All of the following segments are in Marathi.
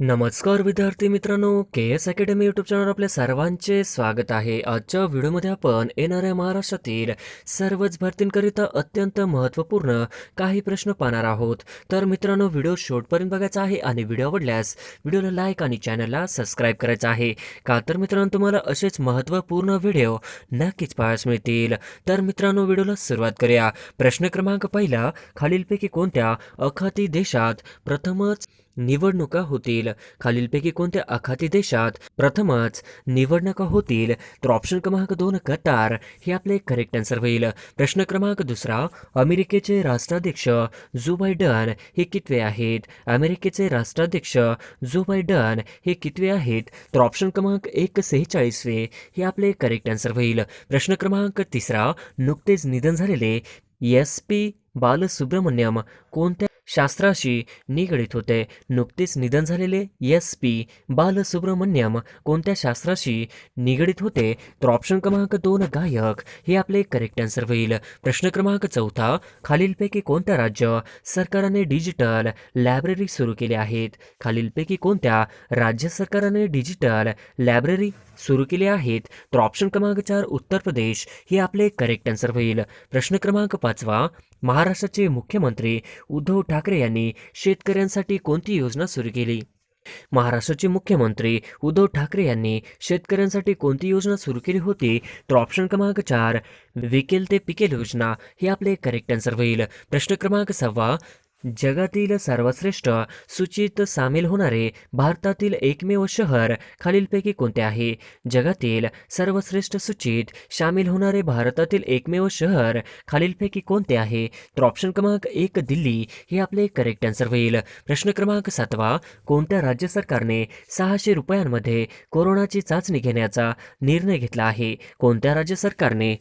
नमस्कार विद्यार्थी मित्रांनो K S academy YouTube channel आपल्या सर्वांचे स्वागत आहे. आजच्या व्हिडिओमध्ये आपण येणाऱ्या महाराष्ट्रातील सर्वच भरतींकरिता अत्यंत महत्त्वपूर्ण काही प्रश्न पाहणार आहोत. तर मित्रांनो व्हिडिओ शेवटपर्यंत बघायचा आहे आणि व्हिडिओ आवडल्यास व्हिडिओला लाईक आणि चॅनलला सबस्क्राईब करायचं आहे. का तर मित्रांनो तुम्हाला असेच महत्त्वपूर्ण व्हिडिओ नक्कीच पाहायस मिळतील. तर मित्रांनो व्हिडिओला सुरुवात करूया. प्रश्न क्रमांक पहिला खालीलपैकी कोणत्या अखाती देशात प्रथमच निवडणुका होतील. खालीलपैकी कोणत्या आखाती देशात प्रथमच निवडणुका होतील? तर ऑप्शन क्रमांक दोन कतार. हे आपले करेक्ट आन्सर होईल. प्रश्न क्रमांक दुसरा अमेरिकेचे राष्ट्राध्यक्ष जो बायडन हे कितवे आहेत? अमेरिकेचे राष्ट्राध्यक्ष जो बायडन हे कितवे आहेत? तर ऑप्शन क्रमांक एक सेहेचाळीसवे. हे आपले करेक्ट आन्सर होईल. प्रश्न क्रमांक तिसरा नुकतेच निधन झालेले एस पी बालसुब्रमण्यम कोणत्या शास्त्राशी निगडीत होते. नुकतेच निधन झालेले एस पी बालसुब्रमण्यम कोणत्या शास्त्राशी निगडीत होते? तर ऑप्शन क्रमांक दोन गायक. हे आपले करेक्ट आन्सर होईल. प्रश्न क्रमांक चौथा खालीलपैकी कोणत्या राज्य सरकारने डिजिटल लायब्ररी सुरू केले आहेत? खालीलपैकी कोणत्या राज्य सरकारने डिजिटल लायब्ररी सुरू केले आहेत. तर ऑप्शन क्रमांक चार उत्तर प्रदेश. हे आपले करेक्ट आन्सर होईल. प्रश्न क्रमांक पाचवा महाराष्ट्राचे मुख्यमंत्री उद्धव ठाकरे यांनी शेतकऱ्यांसाठी कोणती योजना सुरू केली? महाराष्ट्राचे मुख्यमंत्री उद्धव ठाकरे यांनी शेतकऱ्यांसाठी कोणती योजना सुरू केली होती? तर ऑप्शन क्रमांक चार विकेल ते पिकेल योजना. हे आपले करेक्ट आन्सर होईल. प्रश्न क्रमांक सहावा जगातील सर्वश्रेष्ठ सूचीत सामील होणारे भारतातील एकमेव शहर खालीलपैकी कोणते आहे? जगातील सर्वश्रेष्ठ सूचीत सामील होणारे भारतातील एकमेव शहर खालीलपैकी कोणते आहे? तर ऑप्शन क्रमांक एक दिल्ली हे आपले करेक्ट आन्सर होईल. प्रश्न क्रमांक सातवा कोणत्या राज्य सरकारने सहाशे रुपयांमध्ये कोरोनाची चाचणी घेण्याचा निर्णय घेतला आहे? कोणत्या राज्य सरकारने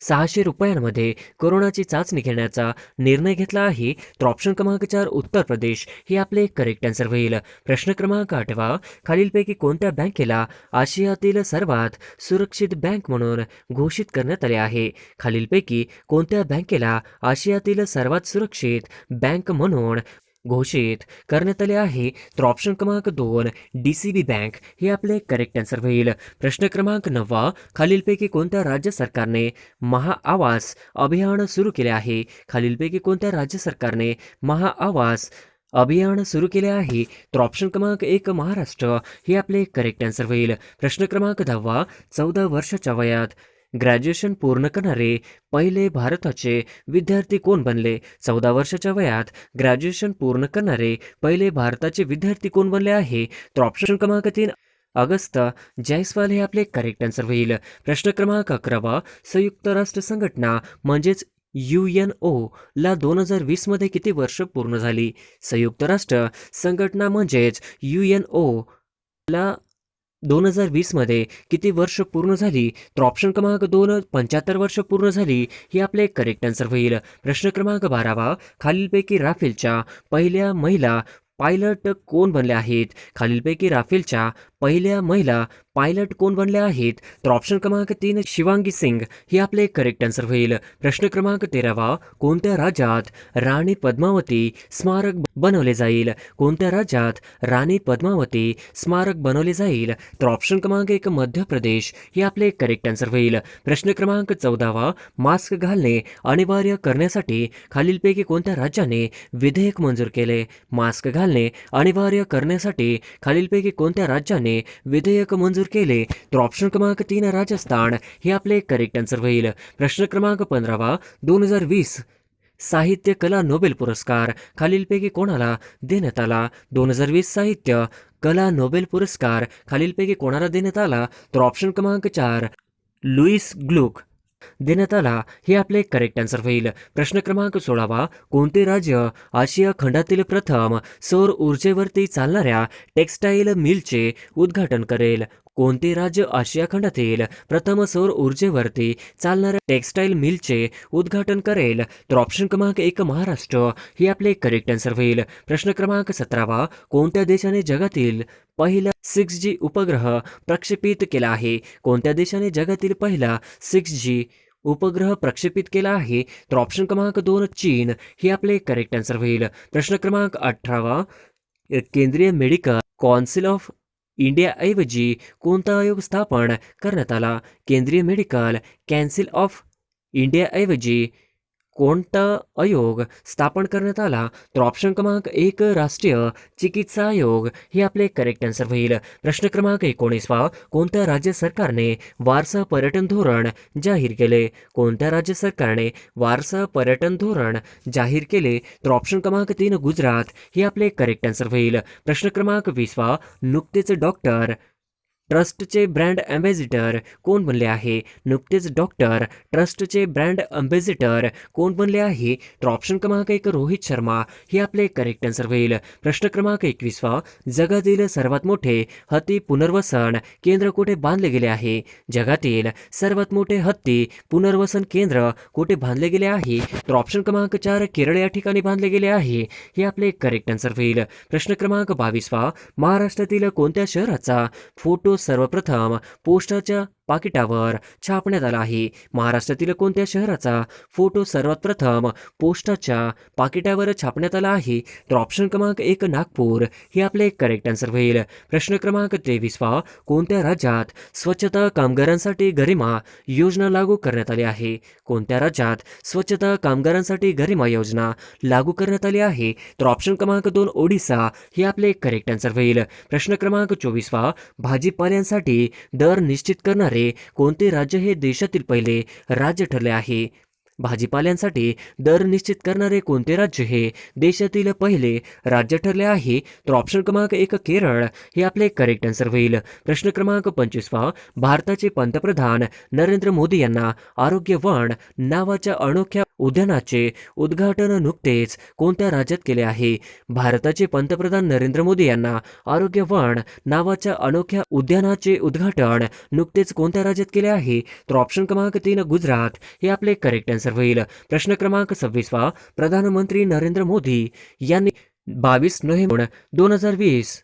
सहाशे रुपयांमध्ये कोरोनाची चाचणी घेण्याचा निर्णय घेतला आहे. तर ऑप्शन क्रमांक चार उत्तर प्रदेश. हे आपले करेक्ट आन्सर होईल. प्रश्न क्रमांक आठवा. खालीलपैकी कोणत्या बँकेला आशियातील सर्वात सुरक्षित बँक म्हणून घोषित करण्यात आले आहे? खालीलपैकी कोणत्या बँकेला आशियातील सर्वात सुरक्षित बँक म्हणून घोषित करण्यात आले आहे. तर ऑप्शन क्रमांक दोन डी सी बी बँक हे आपले करेक्ट आन्सर होईल. प्रश्न क्रमांक नववा खालीलपैकी कोणत्या राज्य सरकारने महाआवास अभियान सुरू केले आहे? खालीलपैकी कोणत्या राज्य सरकारने महाआवास अभियान सुरू केले आहे? तर ऑप्शन क्रमांक एक महाराष्ट्र हे आपले करेक्ट आन्सर होईल. प्रश्न क्रमांक दहावा चौदा वर्षाच्या वयात ग्रॅज्युएशन पूर्ण करणारे पहिले भारताचे विद्यार्थी कोण बनले? चौदा वर्षाच्या वयात ग्रॅज्युएशन पूर्ण करणारे पहिले भारताचे विद्यार्थी कोण बनले आहे? तर ऑप्शन क्रमांक तीन अगस्त जयस्वाल हे आपले करेक्ट आन्सर होईल. प्रश्न क्रमांक अकरावा संयुक्त राष्ट्र संघटना म्हणजेच यू एन ओ ला दोन हजार वीसमध्ये किती वर्ष पूर्ण झाली? संयुक्त राष्ट्र संघटना म्हणजेच यू एन ओ ला दोन हजार वीसमध्ये किती वर्ष पूर्ण झाली? तर ऑप्शन क्रमांक दोन पंच्याहत्तर वर्ष पूर्ण झाली ही आपले करेक्ट आन्सर होईल. प्रश्न क्रमांक बारावा खालीलपैकी राफेलच्या पहिल्या महिला पायलट कोण बनल्या आहेत? खालीलपैकी राफेलच्या पहिल्या महिला पायलट कोण बनले आहेत? तर ऑप्शन क्रमांक तीन शिवांगी सिंग. हे आपले करेक्ट आन्सर होईल. प्रश्न क्रमांक तेरावा कोणत्या राज्यात राणी पद्मावती स्मारक बनवले जाईल? कोणत्या राज्यात राणी पद्मावती स्मारक बनवले जाईल? तर ऑप्शन क्रमांक एक मध्य प्रदेश. हे आपले करेक्ट आन्सर होईल. प्रश्न क्रमांक चौदावा मास्क घालणे अनिवार्य करण्यासाठी खालीलपैकी कोणत्या राज्याने विधेयक मंजूर केले? मास्क घालणे अनिवार्य करण्यासाठी खालीलपैकी कोणत्या राज्याने विधेयक मंजूर केले तर ऑप्शन क्रमांक तीन राजस्थान हे आपले करेक्ट आन्सर होईल. प्रश्न क्रमांक पंधरावा दोन हजार वीस साहित्य कला नोबेल पुरस्कार खालीलपैकी कोणाला देण्यात आला? दोन हजार वीस साहित्य कला नोबेल पुरस्कार खालीलपैकी कोणाला देण्यात आला? तर ऑप्शन क्रमांक चार लुईस ग्लुक. देण्यात आला हे आपले करेक्ट आन्सर होईल. प्रश्न क्रमांक सोळावा कोणते राज्य आशिया खंडातील प्रथम सौर ऊर्जेवरती चालणाऱ्या टेक्स्टाईल मिलचे उद्घाटन करेल? कोणते राज्य आशिया खंडातील प्रथम सौर ऊर्जेवरती चालणाऱ्या टेक्स्टाईल मिलचे उद्घाटन करेल? तर ऑप्शन क्रमांक एक महाराष्ट्र. हे आपले करेक्ट आन्सर होईल. प्रश्न क्रमांक सतरावा कोणत्या देशाने जगातील पहिला सिक्स जी उपग्रह प्रक्षेपित केला आहे. कोणत्या देशाने जगातील पहिला सिक्स जी उपग्रह प्रक्षेपित केला आहे? तर ऑप्शन क्रमांक दोन चीन. हे आपले करेक्ट आन्सर होईल. प्रश्न क्रमांक अठरावा. केंद्रीय मेडिकल कौन्सिल ऑफ इंडियाऐवजी कोणता आयोग स्थापन करण्यात आला? केंद्रीय मेडिकल कॅन्सिल ऑफ इंडियाऐवजी कोणता आयोग स्थापन करण्यात आला? तर ऑप्शन क्रमांक एक राष्ट्रीय चिकित्सा आयोग. हे आपले करेक्ट आन्सर होईल. प्रश्न क्रमांक एकोणीसवा. कोणत्या राज्य सरकारने वारसा पर्यटन धोरण जाहीर केले? कोणत्या राज्य सरकारने वारसा पर्यटन धोरण जाहीर केले? तर ऑप्शन क्रमांक तीन गुजरात. हे आपले करेक्ट आन्सर होईल. प्रश्न क्रमांक वीसवा. नुकतेच डॉक्टर ट्रस्टचे ब्रँड अँबॅसिडर कोण बनले आहे? नुकतेच डॉक्टर ट्रस्टचे ब्रँड अँबॅसिडर कोण बनले आहे? तर ऑप्शन क्रमांक एक रोहित शर्मा हे आपले करेक्ट आन्सर होईल. प्रश्न क्रमांक एकवीसवा जगातील सर्वात मोठे हत्ती पुनर्वसन केंद्र कुठे बांधले गेले आहे? जगातील सर्वात मोठे हत्ती पुनर्वसन केंद्र कुठे बांधले गेले आहे? तर ऑप्शन क्रमांक चार केरळ या ठिकाणी बांधले गेले आहे हे आपले करेक्ट आन्सर होईल. प्रश्न क्रमांक बावीसवा महाराष्ट्रातील कोणत्या शहराचा फोटो सर्वप्रथम पोस्टाच्या पाकिटावर छापण्यात आला आहे. महाराष्ट्रातील कोणत्या शहराचा फोटो सर्वात प्रथम पोस्टाच्या पाकिटावर छापण्यात आला आहे? तर ऑप्शन क्रमांक एक नागपूर. हे आपले करेक्ट आन्सर होईल. प्रश्न क्रमांक तेवीसवा. कोणत्या राज्यात स्वच्छता कामगारांसाठी गरिमा योजना लागू करण्यात आली आहे? कोणत्या राज्यात स्वच्छता कामगारांसाठी गरिमा योजना लागू करण्यात आली आहे? तर ऑप्शन क्रमांक दोन ओडिसा. हे आपले करेक्ट आन्सर होईल. प्रश्न क्रमांक चोवीसवा. भाजीपाल्यांसाठी दर निश्चित करणारे कोणते राज्य हे देशातील पहिले राज्य ठरले आहे? भाजीपाल्यांसाठी दर निश्चित करणारे कोणते राज्य हे देशातील पहिले राज्य ठरले आहे? तर ऑप्शन क्रमांक एक केरळ. हे आपले करेक्ट आन्सर होईल. प्रश्न क्रमांक पंचवीसवा. भारताचे पंतप्रधान नरेंद्र मोदी यांना आरोग्य वन नावाच्या अनोख्या उद्यानाचे उद्घाटन नुकतेच कोणत्या राज्यात केले आहे? भारताचे पंतप्रधान नरेंद्र मोदी यांना आरोग्यवन नावाच्या अनोख्या उद्यानाचे उद्घाटन नुकतेच कोणत्या राज्यात केले आहे? तर ऑप्शन क्रमांक तीन गुजरात. हे आपले करेक्ट आन्सर होईल. प्रश्न क्रमांक सव्वीसवा प्रधानमंत्री नरेंद्र मोदी यांनी बावीस नोव्हेंबर दोन हजार वीस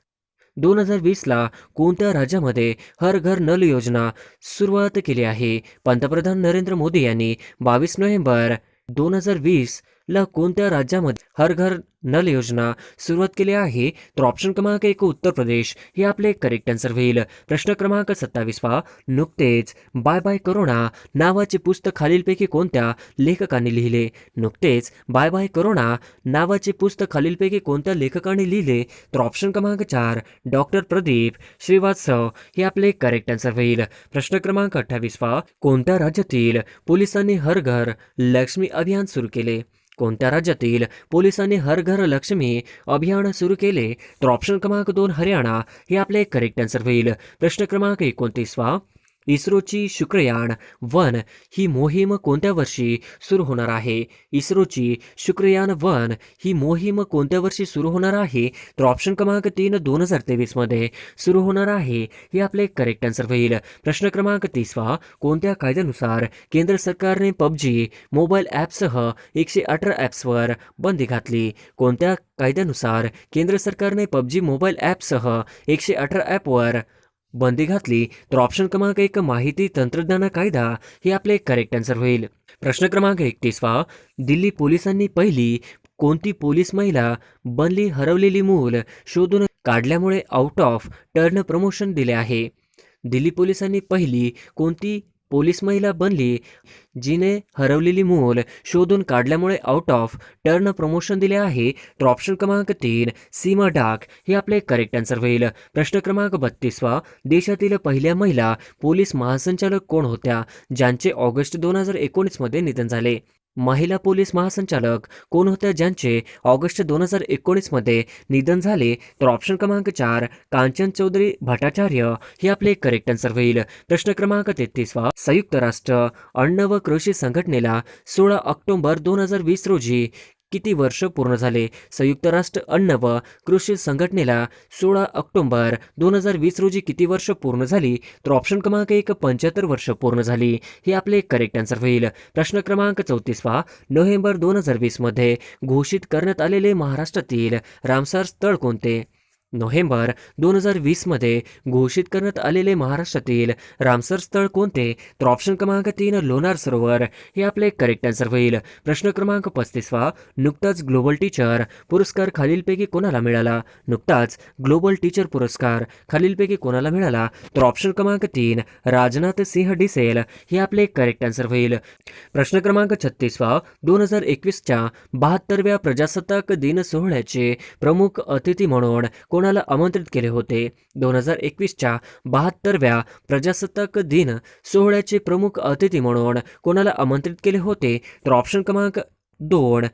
दोन हजार वीसला कोणत्या राज्यामध्ये हर घर नल योजना सुरुवात केली आहे? पंतप्रधान नरेंद्र मोदी यांनी बावीस नोव्हेंबर दोन हजार वीस ला कोणत्या राज्यामध्ये हर घर नल योजना सुरुवात केली आहे? तर ऑप्शन क्रमांक एक उत्तर प्रदेश. हे आपले करेक्ट आन्सर होईल. प्रश्न क्रमांक सत्तावीसवा नुकतेच बाय बाय करोना नावाचे पुस्तक खालीलपैकी कोणत्या लेखकाने लिहिले? नुकतेच बाय बाय करोना नावाचे पुस्तक खालीलपैकी कोणत्या लेखकाने लिहिले? तर ऑप्शन क्रमांक चार डॉक्टर प्रदीप श्रीवास्तव. हे आपले करेक्ट आन्सर होईल. प्रश्न क्रमांक अठ्ठावीसवा कोणत्या राज्यातील पोलिसांनी हर घर लक्ष्मी अभियान सुरू केले? कोणत्या राज्यातील पोलिसांनी हर घर लक्ष्मी अभियान सुरू केले? तर ऑप्शन क्रमांक दोन हरियाणा. हे आपले करेक्ट आन्सर होईल. प्रश्न क्रमांक एकोणतीसवा. इस्रोची शुक्रयान वन ही मोहीम कोणत्या वर्षी सुरू होणार आहे? इस्रोची शुक्रयान वन ही मोहीम कोणत्या वर्षी सुरू होणार आहे? तर ऑप्शन क्रमांक तीन दोन हजार तेवीसमध्ये सुरू होणार आहे. हे आपले करेक्ट आन्सर होईल. प्रश्न क्रमांक तीसवा कोणत्या कायद्यानुसार केंद्र सरकारने पबजी मोबाईल ॲपसह एकशे अठरा ॲप्सवर बंदी घातली? कोणत्या कायद्यानुसार केंद्र सरकारने पबजी मोबाईल ॲपसह एकशे अठरा ॲपवर बंदी घातली तर ऑप्शन क्रमांक एक माहिती तंत्रज्ञान कायदा हे आपले करेक्ट आन्सर होईल. प्रश्न क्रमांक एकतीसवा दिल्ली पोलिसांनी पहिली कोणती पोलीस महिला बनली हरवलेली मूल शोधून काढल्यामुळे आउट ऑफ टर्न प्रमोशन दिले आहे? दिल्ली पोलिसांनी पहिली कोणती पोलीस महिला बनली जिने हरवलेली मूल शोधून काढल्यामुळे आउट ऑफ टर्न प्रमोशन दिले आहे. ट्रॉप्शन क्रमांक तीन सीमा डाक. हे आपले करेक्ट आन्सर होईल. प्रश्न क्रमांक बत्तीसवा देशातील पहिल्या महिला पोलीस महासंचालक कोण होत्या ज्यांचे ऑगस्ट दोन हजार एकोणीसमध्ये निधन झाले? महिला पोलीस महासंचालक कोण होत्या ज्यांचे ऑगस्ट दोन हजार एकोणीसमध्ये निधन झाले? तर ऑप्शन क्रमांक चार कांचन चौधरी भट्टाचार्य हे आपले करेक्ट आन्सर होईल. प्रश्न क्रमांक तेहतीसवा संयुक्त राष्ट्र अन्न व कृषी संघटनेला सोळा ऑक्टोबर दोन हजार वीस रोजी किती वर्ष पूर्ण झाले? संयुक्त राष्ट्र अन्न व कृषी संघटनेला सोळा ऑक्टोबर दोन हजार वीस रोजी किती वर्ष पूर्ण झाली? तर ऑप्शन क्रमांक एक पंच्याहत्तर वर्ष पूर्ण झाली. हे आपले करेक्ट आन्सर होईल. प्रश्न क्रमांक चौतीसवा नोव्हेंबर दोन हजार वीसमध्ये घोषित करण्यात आलेले महाराष्ट्रातील रामसार स्थळ कोणते? नोव्हेंबर दोन हजार वीसमध्ये घोषित करण्यात आलेले महाराष्ट्रातील रामसर स्थळ कोणते? तर ऑप्शन क्रमांक तीन लोणार सरोवर. हे आपले करेक्ट आन्सर होईल. प्रश्न क्रमांक पस्तीसवा नुकताच ग्लोबल टीचर पुरस्कार खालीलपैकी कोणाला मिळाला? नुकताच ग्लोबल टीचर पुरस्कार खालीलपैकी कोणाला मिळाला? तर ऑप्शन क्रमांक तीन राजनाथ सिंह डिसेल. हे आपले करेक्ट आन्सर होईल. प्रश्न क्रमांक छत्तीसवा दोन हजार एकवीसच्या बहात्तरव्या प्रजासत्ताक दिन सोहळ्याचे प्रमुख अतिथी म्हणून कोण कोणाला आमंत्रित केले होते? दोन हजार एकवीसच्या बहात्तरव्या प्रजासत्ताक दिन सोहळ्याचे प्रमुख अतिथी म्हणून कोणाला आमंत्रित केले होते? तर ऑप्शन क्रमांक दोन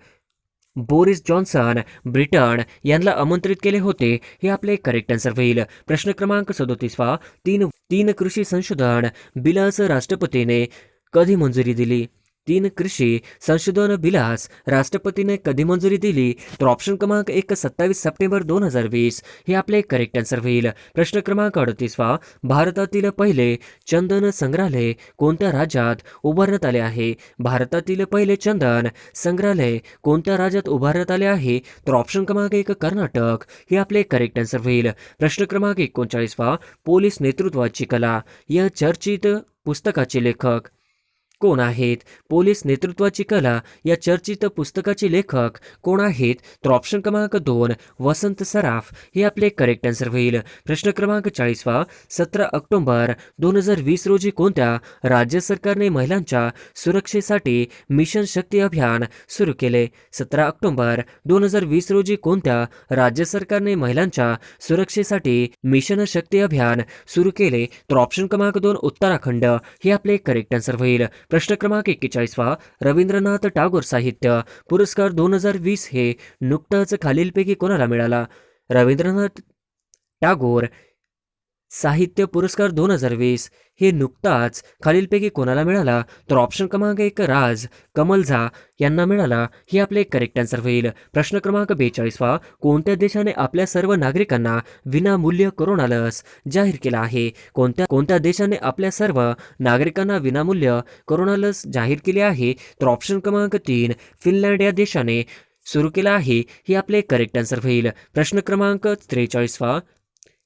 बोरिस जॉन्सन ब्रिटन यांना आमंत्रित केले होते. हे आपले करेक्ट आन्सर होईल. प्रश्न क्रमांक सदोतीसवा तीन तीन कृषी संशोधन बिलास राष्ट्रपतीने कधी मंजुरी दिली? तीन कृषी संशोधन बिलास राष्ट्रपतीने कधी मंजुरी दिली? तर ऑप्शन क्रमांक एक सत्तावीस सप्टेंबर दोन हजार वीस. हे आपले करेक्ट आन्सर होईल. प्रश्न क्रमांक अडतीसवा. भारतातील पहिले चंदन संग्रहालय कोणत्या राज्यात उभारण्यात आले आहे? भारतातील पहिले चंदन संग्रहालय कोणत्या राज्यात उभारण्यात आले आहे? तर ऑप्शन क्रमांक एक कर्नाटक. हे आपले करेक्ट आन्सर होईल. प्रश्न क्रमांक एकोणचाळीसवा. पोलीस नेतृत्वाची कला. या चर्चित पुस्तकाचे लेखक कोण आहेत? पोलीस नेतृत्वाची कला या चर्चित पुस्तकाचे लेखक कोण आहेत? तर ऑप्शन क्रमांक दोन वसंत सराफ. हे आपले करेक्ट आन्सर होईल. प्रश्न क्रमांक चाळीसवा सतरा ऑक्टोबर दोन हजार वीस रोजी कोणत्या राज्य सरकारने महिलांच्या सुरक्षेसाठी मिशन शक्ती अभियान सुरू केले? सतरा ऑक्टोबर दोन हजार वीस रोजी कोणत्या राज्य सरकारने महिलांच्या सुरक्षेसाठी मिशन शक्ती अभियान सुरू केले? तर ऑप्शन क्रमांक दोन उत्तराखंड. हे आपले करेक्ट आन्सर होईल. प्रश्न क्रमांक एक्केचाळीसवा रवींद्रनाथ टागोर साहित्य पुरस्कार दोन हजार वीस हे नुकताच खालीलपैकी कोणाला मिळाला? रवींद्रनाथ टागोर साहित्य पुरस्कार दोन हजार वीस हे नुकताच खालीलपैकी कोणाला मिळाला तर ऑप्शन क्रमांक एक राज कमल झा यांना मिळाला. हे आपले करेक्ट आन्सर होईल. प्रश्न क्रमांक बेचाळीसवा कोणत्या देशाने आपल्या सर्व नागरिकांना विनामूल्य कोरोना लस जाहीर केला आहे? कोणत्या कोणत्या देशाने आपल्या सर्व नागरिकांना विनामूल्य कोरोना लस जाहीर केली आहे? तर ऑप्शन क्रमांक तीन फिनलँड या देशाने सुरू केला आहे. हे आपले करेक्ट आन्सर होईल. प्रश्न क्रमांक त्रेचाळीसवा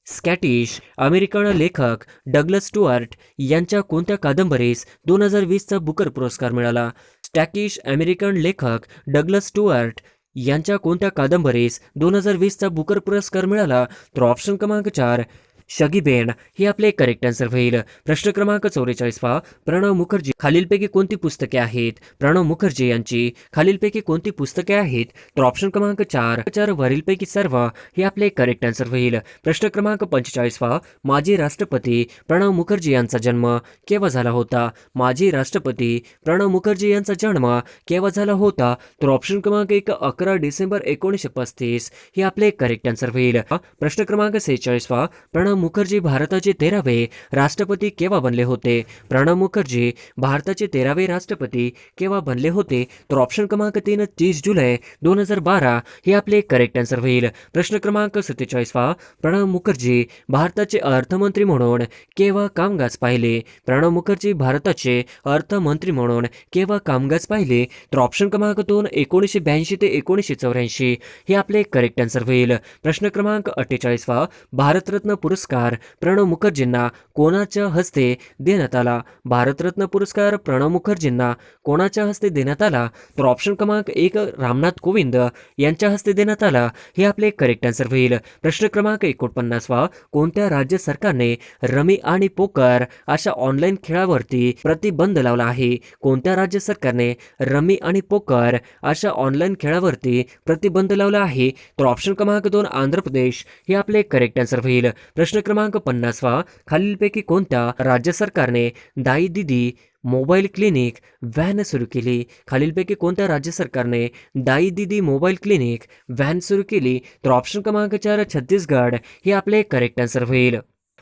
स्कॅटिश अमेरिकन लेखक डगलस स्टुअर्ट यांच्या कोणत्या कादंबरीस दोन हजार वीसचा बुकर पुरस्कार मिळाला? स्टॅकिश अमेरिकन लेखक डगलस स्टुअर्ट यांच्या कोणत्या कादंबरीस दोन हजार वीसचा बुकर पुरस्कार मिळाला? तर ऑप्शन क्रमांक चार शगीबेन हे आपले करेक्ट आन्सर होईल प्रश्न क्रमांक चौवेचाळीसवा प्रणव मुखर्जी. खालीलपैकी कोणती पुस्तके आहेत? प्रणव मुखर्जी यांची खालीलपैकी कोणती पुस्तके आहेत? तर ऑप्शन क्रमांक चार. चार वरीलपैकी सर्व हे आपले करेक्ट आन्सर होईल प्रश्न क्रमांक पंचेचाळीसवा माजी राष्ट्रपती प्रणव मुखर्जी यांचा जन्म केव्हा झाला होता? माजी राष्ट्रपती प्रणव मुखर्जी यांचा जन्म केव्हा झाला होता? तर ऑप्शन क्रमांक एक अकरा डिसेंबर एकोणीसशे पस्तीस हे आपले करेक्ट आन्सर होईल प्रश्न क्रमांक सेहेचाळीस वा प्रणव प्रणव मुखर्जी भारताचे तेरावे राष्ट्रपती केव्हा बनले होते? प्रणव मुखर्जी भारताचे तेरावे राष्ट्रपती केव्हा बनले होते? तर ऑप्शन क्रमांक तीन तीस जुलै दोन हजार बारा हे आपले करेक्ट आन्सर होईल. प्रश्न क्रमांक सत्तेचाळीसवा प्रणव मुखर्जी भारताचे अर्थमंत्री म्हणून केव्हा कामकाज पाहिले? प्रणव मुखर्जी भारताचे अर्थमंत्री म्हणून केव्हा कामकाज पाहिले? तर ऑप्शन क्रमांक दोन एकोणीसशे ब्याऐंशी ते एकोणीसशे चौऱ्याऐंशी हे आपले करेक्ट आन्सर होईल. प्रश्न क्रमांक अठ्ठेचाळीसवा भारतरत्न पुरस्कार पुरस्कार प्रणव मुखर्जींना कोणाच्या हस्ते देण्यात आला? भारतरत्न पुरस्कार प्रणव मुखर्जींना कोणाच्या हस्ते देण्यात आला? तर ऑप्शन क्रमांक एक रामनाथ कोविंद यांच्या हस्ते देण्यात आला. हे आपले करेक्ट आन्सर होईल. प्रश्न क्रमांक एकोणपन्नासवा कोणत्या राज्य सरकारने रमी आणि पोकर अशा ऑनलाईन खेळावरती प्रतिबंध लावला आहे? कोणत्या राज्य सरकारने रमी आणि पोकर अशा ऑनलाईन खेळावरती प्रतिबंध लावला आहे? तर ऑप्शन क्रमांक दोन आंध्र प्रदेश. हे आपले करेक्ट आन्सर होईल. प्रश्न क्रमांक पन्नासवा खालीलपैकी कोणत्या राज्य सरकारने दाई दिदी मोबाईल क्लिनिक व्हॅन सुरू केली? खालीलपैकी कोणत्या राज्य सरकारने दाई दिदी मोबाईल क्लिनिक व्हॅन सुरू केली? तर ऑप्शन क्रमांक चार छत्तीसगड. हे आपले करेक्ट आन्सर होईल.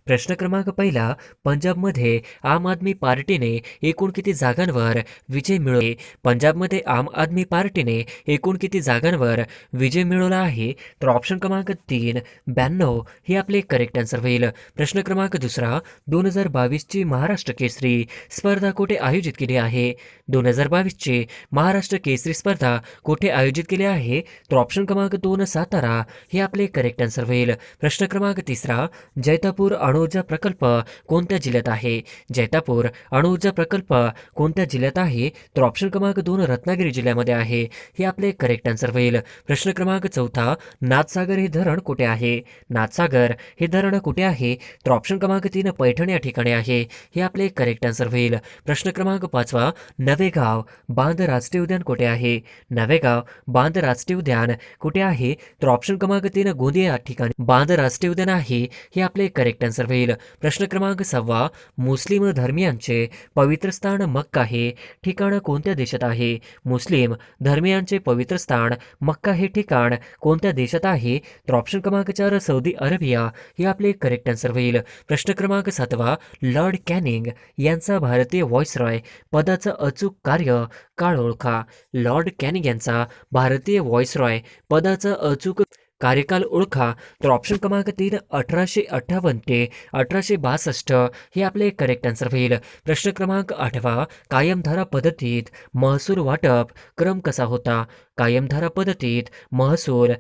प्रश्न क्रमांक पहिला पंजाबमध्ये आम आदमी पार्टीने एकूण किती जागांवर विजय मिळवले पंजाबमध्ये आम आदमी पार्टीने एकूण किती जागांवर विजय मिळवला आहे. तर ऑप्शन क्रमांक तीन ब्याण्णव हे आपले करेक्ट आन्सर होईल. प्रश्न क्रमांक दुसरा दोन हजार बावीसची महाराष्ट्र केसरी स्पर्धा कुठे आयोजित केली आहे? दोन हजार बावीसची महाराष्ट्र केसरी स्पर्धा कुठे आयोजित केली आहे? तर ऑप्शन क्रमांक दोन सातारा हे आपले करेक्ट आन्सर होईल. प्रश्न क्रमांक तिसरा जैतापूर अणुऊर्जा प्रकल्प कोणत्या जिल्ह्यात आहे? जैतापूर अणुऊर्जा प्रकल्प कोणत्या जिल्ह्यात आहे? तर ऑप्शन क्रमांक दोन रत्नागिरी जिल्ह्यामध्ये आहे. हे आपले करेक्ट आन्सर होईल. प्रश्न क्रमांक चौथा नाथसागर हे धरण कुठे आहे? नाथसागर हे धरण कुठे आहे? तर ऑप्शन क्रमांक तीन पैठण या ठिकाणी आहे. हे आपले करेक्ट आन्सर होईल. प्रश्न क्रमांक पाचवा नवेगाव बांध राष्ट्रीय उद्यान कुठे आहे? नवेगाव बांध राष्ट्रीय उद्यान कुठे आहे? तर ऑप्शन क्रमांक तीन गोंदिया या ठिकाणी बांध राष्ट्रीय उद्यान आहे. हे आपले करेक्ट आन्सर होईल प्रश्न क्रमांक सहावा मुस्लिम धर्मियांचे पवित्र स्थान मक्का हे ठिकाण कोणत्या देशात आहे? मुस्लिम धर्मियांचे पवित्र स्थान मक्का हे ठिकाण कोणत्या देशात आहे? तर ऑप्शन क्रमांक चार सौदी अरेबिया. हे आपले करेक्ट आन्सर होईल. प्रश्न क्रमांक सातवा. लॉर्ड कॅनिंग यांचा भारतीय व्हॉइसरॉय पदाचं अचूक कार्य काळ ओळखा? लॉर्ड कॅनिंग यांचा भारतीय व्हॉइसरॉय पदाचं अचूक कार्यकाल ओळखा तर ऑप्शन क्रमांक तीन अठराशे अठ्ठावन्न ते अठराशे बासष्ट हे आपले करेक्ट आन्सर होईल. प्रश्न क्रमांक आठवा कायमधारा पद्धतीत महसूल वाटप क्रम कसा होता? कायमधारा पद्धतीत महसूल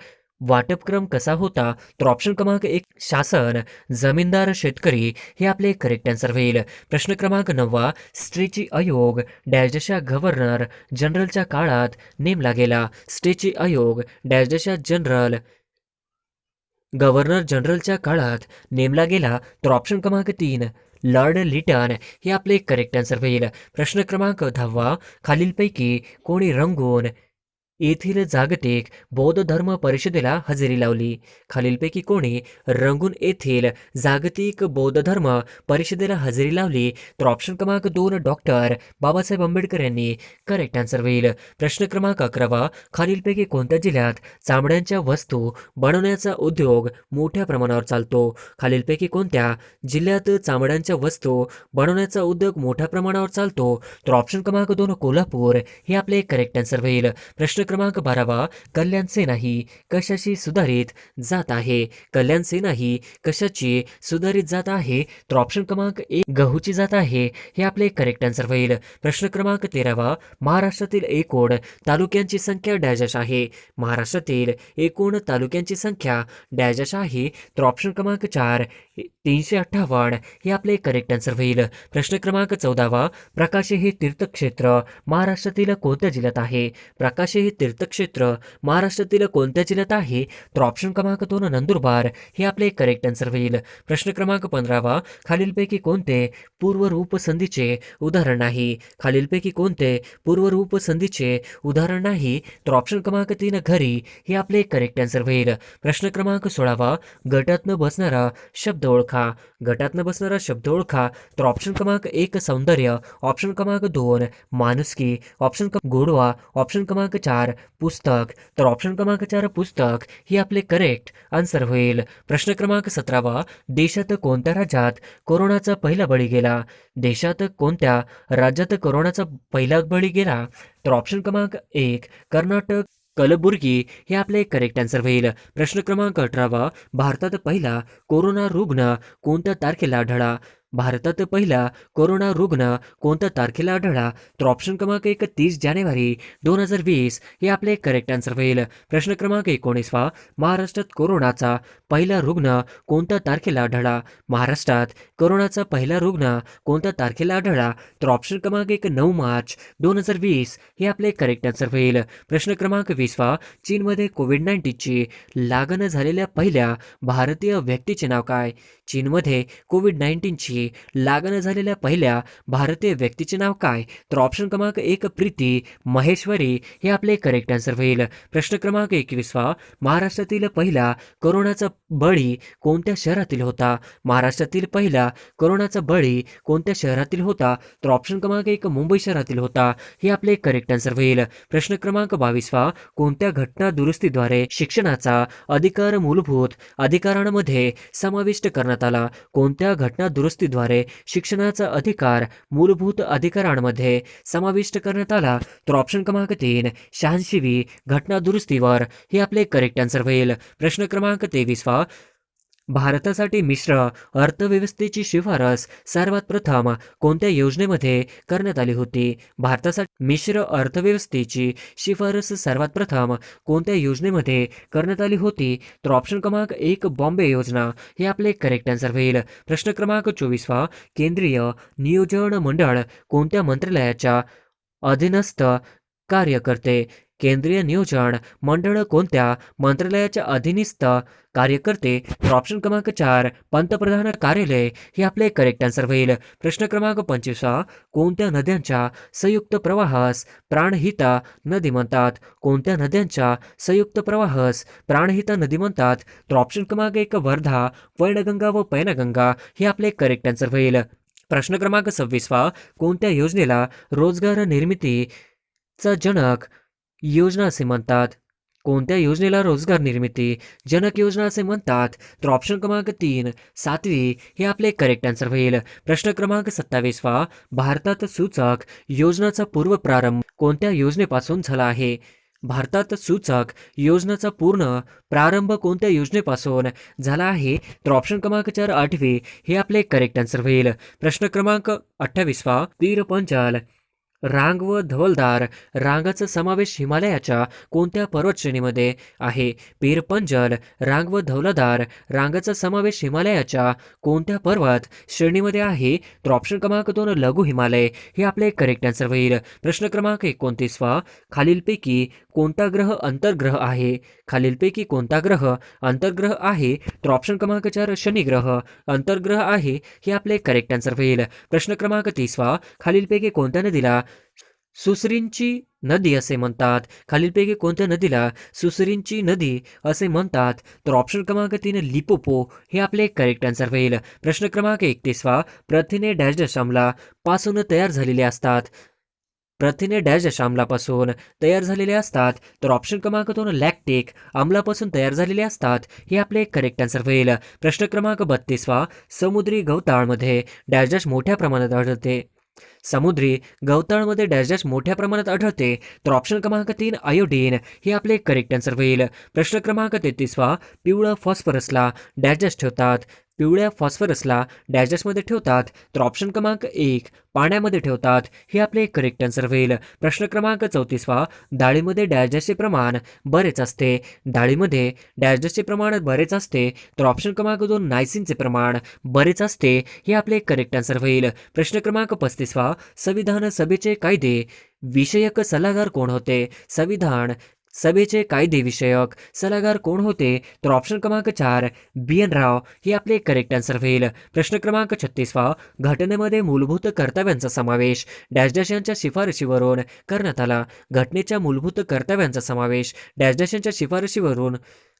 वाटप क्रम कसा होता? तर ऑप्शन क्रमांक एक शासन जमीनदार शेतकरी हे आपले करेक्ट आन्सर होईल. प्रश्न क्रमांक नववा स्ट्रेची आयोग डॅशच्या गव्हर्नर जनरलच्या काळात नेमला गेला. स्ट्रेची आयोग डॅशच्या जनरल गव्हर्नर जनरलच्या काळात नेमला गेला तर ऑप्शन क्रमांक तीन लॉर्ड लिटन. हे आपले करेक्ट आन्सर होईल. प्रश्न क्रमांक दहावा खालीलपैकी कोणी रंगून येथील जागतिक बौद्ध धर्म परिषदेला हजेरी लावली. खालीलपैकी कोणी रंगून येथील जागतिक बौद्ध धर्म परिषदेला हजेरी लावली तर ऑप्शन क्रमांक दोन डॉक्टर बाबासाहेब आंबेडकर यांनी. करेक्ट आन्सर होईल. प्रश्न क्रमांक अकरावा खालीलपैकी कोणत्या जिल्ह्यात चामड्यांच्या वस्तू बनवण्याचा उद्योग मोठ्या प्रमाणावर चालतो? खालीलपैकी कोणत्या जिल्ह्यात चामड्यांच्या वस्तू बनवण्याचा उद्योग मोठ्या प्रमाणावर चालतो? तर ऑप्शन क्रमांक दोन कोल्हापूर. हे आपले करेक्ट आन्सर होईल. प्रश्न क्रमांक बारावा कल्याण सेना ही कशाची सुधारित जात आहे? कल्याण सेना ही कशाची सुधारित जात आहे? तर ऑप्शन क्रमांक एक गहूची जात आहे. हे आपले करेक्ट आन्सर होईल. प्रश्न क्रमांक तेरावा महाराष्ट्रातील एकूण तालुक्यांची संख्या डॅजश आहे. महाराष्ट्रातील एकूण तालुक्यांची संख्या डॅजश आहे. तर ऑप्शन क्रमांक चार तीनशे अठ्ठावन्न हे आपले करेक्ट आन्सर होईल. प्रश्न क्रमांक चौदावा प्रकाशे हे तीर्थक्षेत्र महाराष्ट्रातील कोणत्या जिल्ह्यात आहे? प्रकाशे हे तीर्थक्षेत्र महाराष्ट्रातील कोणत्या जिल्ह्यात आहे? तर ऑप्शन क्रमांक दोन नंदुरबार हे आपले करेक्ट आन्सर होईल. प्रश्न क्रमांक पंधरावा खालीलपैकी कोणते पूर्वरूप संधीचे उदाहरण नाही? खालीलपैकी कोणते पूर्वरूप संधीचे उदाहरण नाही? तर ऑप्शन क्रमांक तीन घरी हे आपले करेक्ट आन्सर होईल. प्रश्न क्रमांक सोळावा गटातनं बसणारा शब्द ओळखा गटातनं बसणारा शब्द ओळखा तर ऑप्शन क्रमांक एक सौंदर्य ऑप्शन क्रमांक दोन माणुसकी ऑप्शन क गोडवा ऑप्शन क्रमांक चार पुस्तक तर ऑप्शन क्रमांक चार पुस्तक हे आपले करेक्ट आन्सर होईल. प्रश्न क्रमांक सतरावा देशात कोणत्या राज्यात कोरोनाचा पहिला बळी गेला? देशात कोणत्या राज्यात कोरोनाचा पहिला बळी गेला? तर ऑप्शन क्रमांक एक कर्नाटक कलबुर्गी हे आपले करेक्ट आन्सर होईल. प्रश्न क्रमांक अठरावा भारतात पहिला कोरोना रुग्ण कोणत्या तारखेला आढळला? भारतात पहिला कोरोना रुग्ण कोणत्या तारखेला आढळला? तर ऑप्शन क्रमांक एक तीस जानेवारी दोन हजार वीस हे आपले करेक्ट आन्सर होईल. प्रश्न क्रमांक एकोणीसवा महाराष्ट्रात कोरोनाचा पहिला रुग्ण कोणत्या तारखेला आढळला? महाराष्ट्रात कोरोनाचा पहिला रुग्ण कोणत्या तारखेला आढळला? तर ऑप्शन क्रमांक एक नऊ मार्च दोन हजार वीस हे आपले करेक्ट आन्सर होईल. प्रश्न क्रमांक वीसवा चीनमध्ये कोविड नाईन्टीनची लागण झालेल्या पहिल्या भारतीय व्यक्तीचे नाव काय? चीनमध्ये कोविड नाईन्टीनची लागण झालेल्या पहिल्या भारतीय व्यक्तीचे नाव काय? तर ऑप्शन क्रमांक एक प्रीती महेश्वरी. हे आपले करेक्ट आन्सर होईल. प्रश्न क्रमांक एकवीसवा. महाराष्ट्रातील पहिला कोरोनाचा बळी कोणत्या शहरातील होता? महाराष्ट्रातील पहिला कोरोनाचा बळी कोणत्या शहरातील होता? तर ऑप्शन क्रमांक एक मुंबई शहरातील होता. हे आपले करेक्ट आन्सर होईल. प्रश्न क्रमांक बावीसवा. कोणत्या घटना दुरुस्तीद्वारे शिक्षणाचा अधिकार मूलभूत अधिकारांमध्ये समाविष्ट करण्यात आला कोणत्या घटना दुरुस्तीद्वारे शिक्षणाचा अधिकार मूलभूत अधिकारांमध्ये समाविष्ट करण्यात आला? तर ऑप्शन क्रमांक तीन शहाऐंशीवी घटना दुरुस्तीवर हे आपले करेक्ट आन्सर होईल. प्रश्न क्रमांक तेवीसवा भारतासाठी मिश्र अर्थव्यवस्थेची शिफारस सर्वात प्रथम कोणत्या योजनेमध्ये करण्यात आली होती? भारतासाठी मिश्र अर्थव्यवस्थेची शिफारस सर्वात प्रथम कोणत्या योजनेमध्ये करण्यात आली होती? तर ऑप्शन क्रमांक एक बॉम्बे योजना. हे आपले करेक्ट आन्सर होईल. प्रश्न क्रमांक चोवीसवा केंद्रीय नियोजन मंडळ कोणत्या मंत्रालयाच्या अधीनस्थ कार्य करते केंद्रीय नियोजन मंडळ कोणत्या मंत्रालयाच्या अधीनस्थ कार्यकर्ते तर ऑप्शन क्रमांक चार पंतप्रधान कार्यालय हे आपले करेक्ट आन्सर होईल. प्रश्न क्रमांक पंचवीसा कोणत्या नद्यांच्या संयुक्त प्रवाहास प्राणहिता नदी म्हणतात? कोणत्या नद्यांच्या संयुक्त प्रवाहास प्राणहिता नदी म्हणतात? तर ऑप्शन क्रमांक एक वर्धा वैनगंगा व पैनगंगा हे आपले करेक्ट आन्सर होईल. प्रश्न क्रमांक सव्वीसवा कोणत्या योजनेला रोजगार निर्मितीचा जनक योजना असे म्हणतात. कोणत्या योजनेला रोजगार निर्मिती जनक योजना असे म्हणतात? तर ऑप्शन क्रमांक तीन सातवी हे आपले करेक्ट आन्सर होईल. प्रश्न क्रमांक सत्तावीसवा भारतात सूचक योजनाचा पूर्व प्रारंभ कोणत्या योजनेपासून झाला आहे? भारतात सूचक योजनाचा पूर्ण प्रारंभ कोणत्या योजनेपासून झाला आहे? तर ऑप्शन क्रमांक चार आठवे हे आपले करेक्ट आन्सर होईल. प्रश्न क्रमांक अठ्ठावीसवा पीर पंचाल रांग व धवलदार रांगाचा समावेश हिमालयाच्या कोणत्या पर्वतश्रेणीमध्ये आहे? पीर पंजल रांग व धवलदार रांगाचा समावेश हिमालयाच्या कोणत्या पर्वत श्रेणीमध्ये आहे? तर ऑप्शन क्रमांक दोन लघु हिमालय. हे आपले करेक्ट आन्सर होईल. प्रश्न क्रमांक एकोणतीसवा. खालीलपैकी कोणता ग्रह अंतर्ग्रह आहे? खालीलपैकी कोणता ग्रह अंतर्ग्रह आहे? तर ऑप्शन क्रमांक चार शनिग्रह अंतर्ग्रह आहे. हे आपले करेक्ट आन्सर होईल. प्रश्न क्रमांक तीसवा. खालीलपैकी कोणत्या नदीला सुसरींची नदी असे म्हणतात. खालीलपैकी कोणत्या नदीला सुसरींची नदी असे म्हणतात? तर ऑप्शन क्रमांक तीन लिपोपो हे आपले करेक्ट आन्सर होईल. प्रश्न क्रमांक एकतीसवा प्रथिने डॅश डॅशपासून तयार झालेले असतात. प्रथिने डॅश डॅश आम्लापासून तयार झालेले असतात. तर ऑप्शन क्रमांक दोन लॅक्टिक आम्लापासून तयार झालेले असतात हे आपले करेक्ट आन्सर होईल. प्रश्न क्रमांक बत्तीसवा समुद्री गवताळमध्ये डॅश डॅश मोठ्या प्रमाणात आढळते. समुद्री गवताळमध्ये डॅश डॅश मोठ्या प्रमाणात आढळते तर ऑप्शन क्रमांक तीन आयोडीन हे आपले करेक्ट आन्सर होईल. प्रश्न क्रमांक तेहतीसवा पिवळं फॉस्फरसला डॅश डॅश ठेवतात. पिवळ्या फॉस्फरसला डॅशडॅशमध्ये ठेवतात. तर ऑप्शन क्रमांक एक पाण्यामध्ये ठेवतात. हे आपले करेक्ट आन्सर होईल. प्रश्न क्रमांक चौतीसवा डाळीमध्ये डॅशडॅशचे प्रमाण बरेच असते. डाळीमध्ये डॅशडॅशचे प्रमाण बरेच असते. तर ऑप्शन क्रमांक दोन नायसिनचे प्रमाण बरेच असते. हे आपले करेक्ट आन्सर होईल. प्रश्न क्रमांक पस्तीसवा संविधान सभेचे कायदे. विषयक सल्लागार कोण होते? संविधान सभेचे कायदेविषयक सल्लागार कोण होते तर ऑप्शन क्रमांक चार बी एन राव हे आपले करेक्ट आन्सर होईल. प्रश्न क्रमांक छत्तीसवा घटनेमध्ये मूलभूत कर्तव्यांचा समावेश. डॅश डॅश यांच्या शिफारशीवरून करण्यात आला घटनेच्या मूलभूत कर्तव्यांचा समावेश. डॅश डॅश यांच्या शिफारशीवरून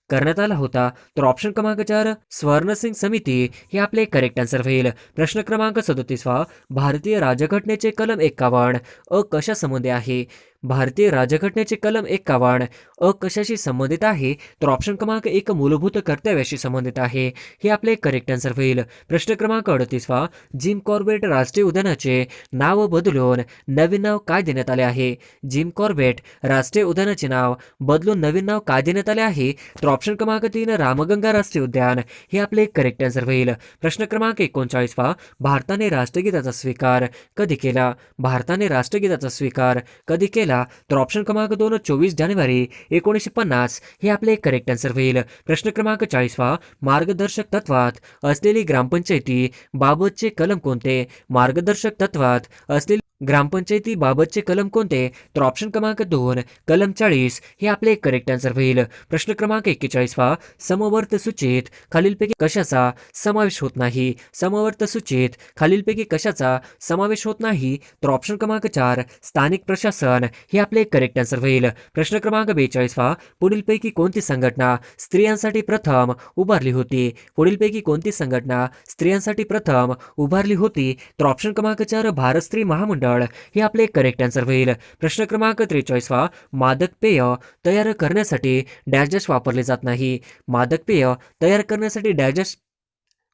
करण्यात आला होता तर ऑप्शन क्रमांक चार स्वर्णसिंग समिती हे आपले करेक्ट आन्सर होईल. प्रश्न क्रमांक सदोतीसवा भारतीय राजघटनेचे कलम एक्कावन्न अ कशासंबंधी आहे? भारतीय राजघटनेचे कलम एक कावाण अ कशाशी संबंधित आहे? तर ऑप्शन क्रमांक एक मूलभूत कर्तव्याशी संबंधित आहे. हे आपले करेक्ट आन्सर होईल. प्रश्न क्रमांक अडतीसवा जिम कॉर्बेट राष्ट्रीय उद्यानाचे नाव बदलून नवीन नाव काय देण्यात आले आहे? जिम कॉर्बेट राष्ट्रीय उद्यानाचे नाव बदलून नवीन नाव काय देण्यात आले आहे? तर ऑप्शन क्रमांक तीन रामगंगा राष्ट्रीय उद्यान. हे आपले करेक्ट आन्सर होईल. प्रश्न क्रमांक एकोणचाळीसवा भारताने राष्ट्रगीताचा स्वीकार कधी केला? भारताने राष्ट्रगीताचा स्वीकार कधी केला? तर ऑप्शन क्रमांक दोन चोवीस जानेवारी एकोणीसशे पन्नास हे आपले करेक्ट आन्सर होईल. प्रश्न क्रमांक चाळीसवा मार्गदर्शक तत्वात असलेली ग्रामपंचायती बाबतचे कलम कोणते? मार्गदर्शक तत्वात असलेली ग्रामपंचायतीबाबतचे कलम कोणते? तर ऑप्शन क्रमांक दोन कलम चाळीस. हे आपले करेक्ट आन्सर होईल. प्रश्न क्रमांक एक्केचाळीस वा समवर्त सूचित खालीलपैकी कशाचा समावेश होत नाही? समवर्त सूचित खालीलपैकी कशाचा समावेश होत नाही? तर ऑप्शन क्रमांक चार स्थानिक प्रशासन. हे आपले करेक्ट आन्सर होईल. प्रश्न क्रमांक बेचाळीस वा पुढीलपैकी कोणती संघटना स्त्रियांसाठी प्रथम उभारली होती? पुढीलपैकी कोणती संघटना स्त्रियांसाठी प्रथम उभारली होती? तर ऑप्शन क्रमांक चार भारत स्त्री महामंडळ. हे आपले करेक्ट आन्सर होईल. प्रश्न क्रमांक त्रेचाळीस वा मादक पेय तयार करण्यासाठी डॅश वापरले जात नाही. मादक पेय तयार करण्यासाठी डॅश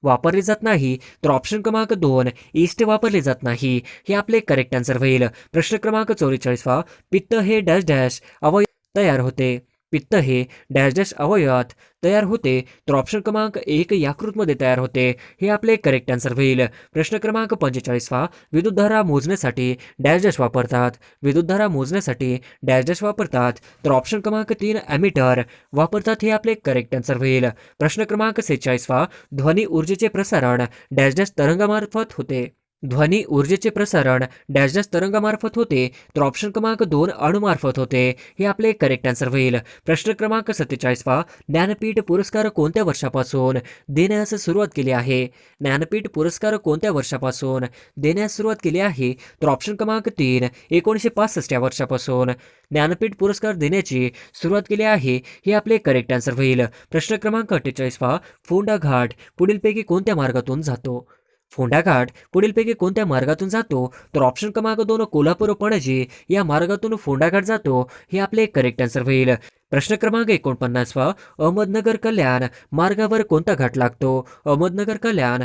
वापरले जात नाही. तर ऑप्शन क्रमांक दोन ईस्ट वापरले जात नाही. हे आपले करेक्ट आन्सर होईल. प्रश्न क्रमांक चौवेचाळीसवा पित्त हे डॅश डॅश अवय तयार होते. पित्त हे डॅश डॅश अवयवात तयार होते. तर ऑप्शन क्रमांक एक याकृतमध्ये तयार होते. हे आपले करेक्ट आन्सर होईल. प्रश्न क्रमांक पंचेचाळीसवा विद्युतधारा मोजण्यासाठी डॅश डॅश वापरतात. विद्युतधारा मोजण्यासाठी डॅश डॅश वापरतात. तर ऑप्शन क्रमांक तीन ॲमिटर वापरतात हे आपले करेक्ट आन्सर होईल. प्रश्न क्रमांक सेहेचाळीसवा ध्वनी ऊर्जेचे प्रसारण डॅश डॅश तरंगामार्फत होते. ध्वनी ऊर्जेचे प्रसारण डॅश तरंगामार्फत होते. तर ऑप्शन क्रमांक दोन अणुमार्फत होते. हे आपले करेक्ट आन्सर होईल. प्रश्न क्रमांक सत्तेचाळीस वा ज्ञानपीठ पुरस्कार कोणत्या वर्षापासून? देण्यास सुरुवात केली आहे. ज्ञानपीठ पुरस्कार कोणत्या वर्षापासून? देण्यास सुरुवात केली आहे. तर ऑप्शन क्रमांक तीन एकोणीसशे पासष्ट या वर्षापासून. ज्ञानपीठ पुरस्कार देण्याची सुरुवात केली आहे. हे आपले करेक्ट आन्सर होईल. प्रश्न क्रमांक अठ्ठेचाळीस वा फोंडा घाट पुढीलपैकी कोणत्या मार्गातून जातो? फोंडा घाट पुढीलपैकी कोणत्या मार्गातून जातो तर ऑप्शन क्रमांक दोन कोल्हापूर पणजी या मार्गातून फोंडा घाट जातो हे आपले करेक्ट आन्सर होईल. प्रश्न क्रमांक एकोणपन्नासवा अहमदनगर कल्याण मार्गावर कोणता घाट लागतो? अहमदनगर कल्याण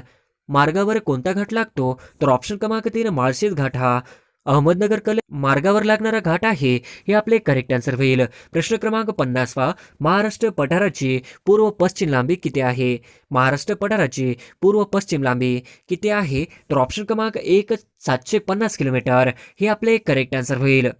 मार्गावर कोणता घाट लागतो? तर ऑप्शन क्रमांक तीन माळशेज घाट हा. अहमदनगर कले मार्गावर लागणारा घाट आहे हे आपले करेक्ट आन्सर होईल. प्रश्न क्रमांक पन्नासवा महाराष्ट्र पठाराची पूर्व पश्चिम लांबी किती आहे? महाराष्ट्र पठाराची पूर्व पश्चिम लांबी किती आहे? तर ऑप्शन क्रमांक एक सातशे पन्नास किलोमीटर हे आपले करेक्ट आन्सर होईल.